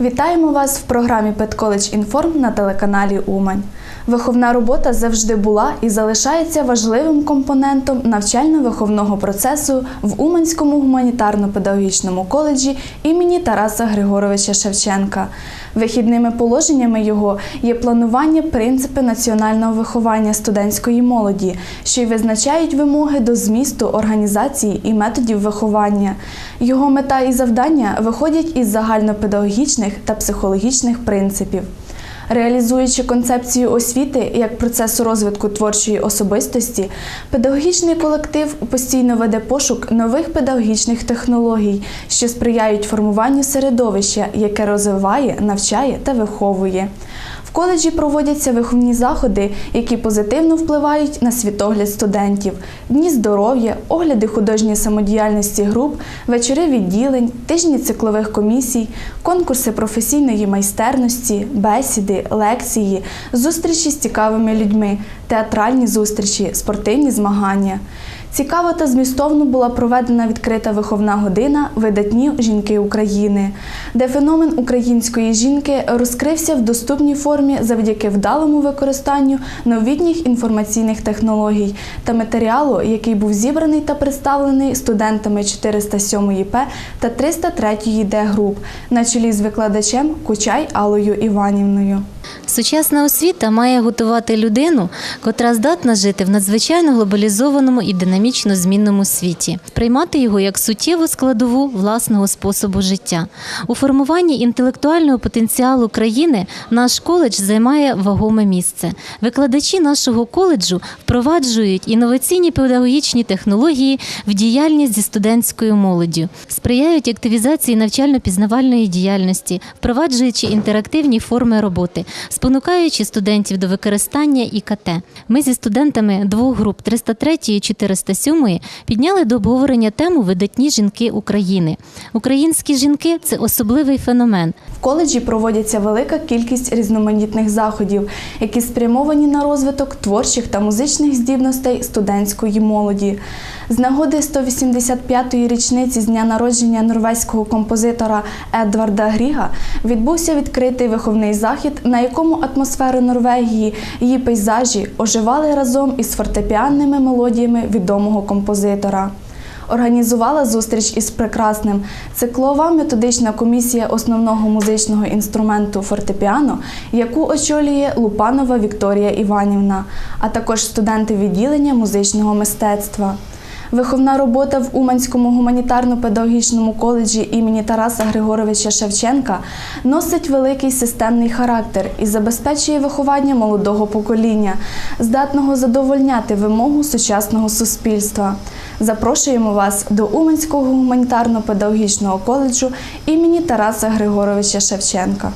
Вітаємо вас в програмі Петколич Інформ на телеканалі Умань. Виховна робота завжди була і залишається важливим компонентом навчально-виховного процесу в Уманському гуманітарно-педагогічному коледжі імені Тараса Григоровича Шевченка. Вихідними положеннями його є планування принципи національного виховання студентської молоді, що й визначають вимоги до змісту організації і методів виховання. Його мета і завдання виходять із загальнопедагогічних та психологічних принципів. Реалізуючи концепцію освіти як процесу розвитку творчої особистості, педагогічний колектив постійно веде пошук нових педагогічних технологій, що сприяють формуванню середовища, яке розвиває, навчає та виховує. Коледжі проводяться виховні заходи, які позитивно впливають на світогляд студентів, дні здоров'я, огляди художньої самодіяльності груп, вечори відділень, тижні циклових комісій, конкурси професійної майстерності, бесіди, лекції, зустрічі з цікавими людьми, театральні зустрічі, спортивні змагання. Цікаво та змістовно була проведена відкрита виховна година Видатні жінки України, де феномен української жінки розкрився в доступній формі завдяки вдалому використанню новітніх інформаційних технологій та матеріалу, який був зібраний та представлений студентами 407 П та 303 Д груп на чолі з викладачем Кучай Аллою Іванівною. Сучасна освіта має готувати людину, котра здатна жити в надзвичайно глобалізованому і динамічно змінному світі, приймати його як суттєву складову власного способу життя. У формуванні інтелектуального потенціалу країни наш коледж займає вагоме місце. Викладачі нашого коледжу впроваджують інноваційні педагогічні технології в діяльність зі студентською молоддю, сприяють активізації навчально-пізнавальної діяльності, впроваджуючи інтерактивні форми роботи спонукаючи студентів до використання ІКТ. Ми зі студентами двох груп 303 і 407 підняли до обговорення тему видатні жінки України. Українські жінки це особливий феномен. В коледжі проводяться велика кількість різноманітних заходів, які спрямовані на розвиток творчих та музичних здібностей студентської молоді. З нагоди 185-ї річниці з дня народження норвезького композитора Едварда Гріга відбувся відкритий виховний захід, на якому атмосферу Норвегії, її пейзажі оживали разом із фортепіанними мелодіями відомого композитора. Організувала зустріч із прекрасним циклова методична комісія основного музичного інструменту фортепіано, яку очолює Лупанова Вікторія Іванівна, а також студенти відділення музичного мистецтва. Виховна робота в Уманському гуманітарно-педагогічному коледжі імені Тараса Григоровича Шевченка носить великий системний характер і забезпечує виховання молодого покоління, здатного задовольняти вимогу сучасного суспільства. Запрошуємо вас до Уманського гуманітарно-педагогічного коледжу імені Тараса Григоровича Шевченка.